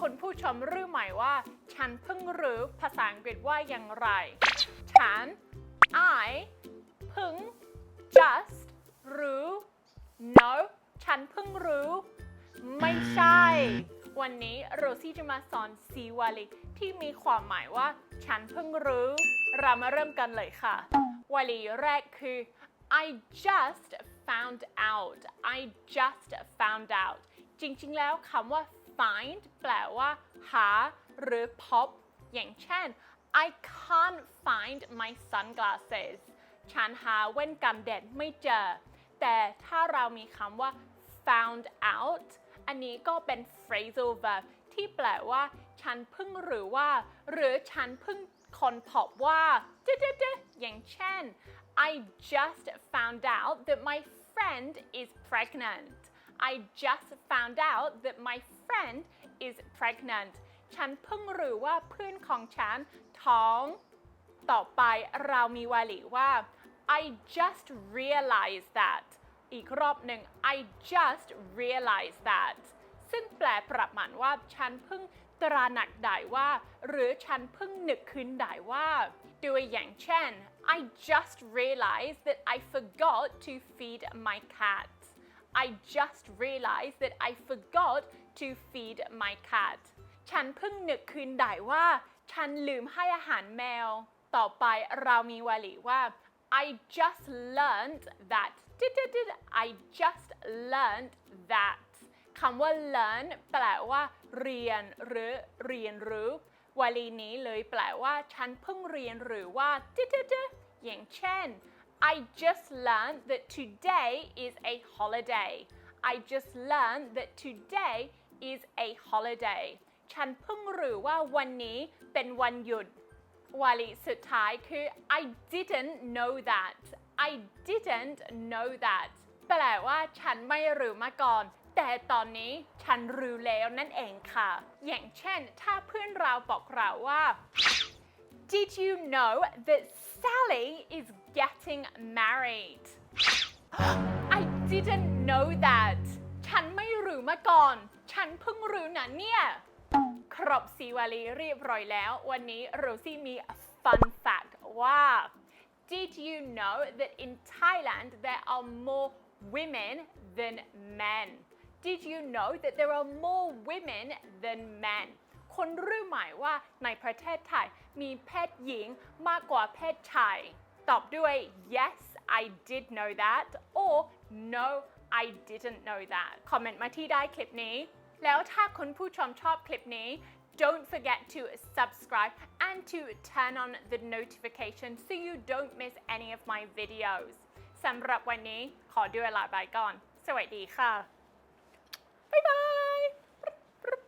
คุณผู้ชมรู้ไหมว่า ฉันเพิ่งรู้ภาษาอังกฤษว่าอย่างไร ฉัน I เพิ่ง just รู้ no ฉันเพิ่งรู้ ไม่ใช่ วันนี้โรซี่จะมาสอนสีวลีที่มีความหมายว่า ฉันเพิ่งรู้ เรามาเริ่มกันเลยค่ะ วลีแรกคือ I just found out I just found out จริงๆ แล้วคำว่า find แปลว่า หา หรือพบ อย่างเช่น I can't find my sunglasses ฉันหาแว่นกันแดดไม่เจอ แต่ถ้าเรามีคำว่า found out อันนี้ก็เป็น phrasal verb ที่แปลว่า ฉันเพิ่งหรือว่า หรือฉันเพิ่งคนพบว่าเจ๊ๆๆอย่างเช่น I just found out that my friend is pregnant I just found out that my friend is pregnant ฉันเพิ่งรู้ว่าเพื่อนของฉันท้อง ต่อไปเรามีวลีว่า I just realized that อีกรอบหนึ่ง I just realized that ซึ่งแปลประมาณว่า ฉันเพิ่งตระหนักได้ว่า หรือฉันเพิ่งนึกขึ้นได้ว่าตัวอย่างเช่น I just realized that I forgot to feed my cat I just realized that I forgot to feed my cat ฉันเพิ่งนึกคืนได้ว่า ฉันลืมให้อาหารแมว ต่อไปเรามีวลีว่า I just learned that I just learned that คำว่า learn แปลว่า เรียนหรือเรียนรู้วลีนี้เลยแปลว่า ฉันเพิ่งเรียนหรือว่าอย่างเช่น I just learned that today is a holiday I just learned that today is a holiday ฉันเพิ่งรู้ว่าวันนี้เป็นวันหยุดวลีสุดท้ายคือ I didn't know that I didn't know that แปลว่าฉันไม่รู้มาก่อน แต่ตอนนี้ฉันรู้แล้วนั่นเองค่ะ อย่างเช่น ถ้าเพื่อนเราบอกเราว่า Did you know that Sally is getting married I didn't know that ฉันไม่รู้มาก่อน ฉันเพิ่งรู้นะเนี่ย ครบสีวลีเรียบร้อยแล้ว วันนี้โรซี่มี fun fact ว่า Did you know that in Thailand there are more women than men Did you know that there are more women than men คนรู้ไหมว่าในประเทศไทยมีเพศหญิงมากกว่าเพศชาย ตอบด้วย yes I did know that or no I didn't know that คอมเมนต์มาที่ได้คลิปนี้ แล้วถ้าคุณผู้ชมชอบคลิปนี้ don't forget to subscribe and to turn on the notification so you don't miss any of my videos สำหรับวันนี้ขอด้วยลาบายก่อน สวัสดีค่ะ บ๊ายบาย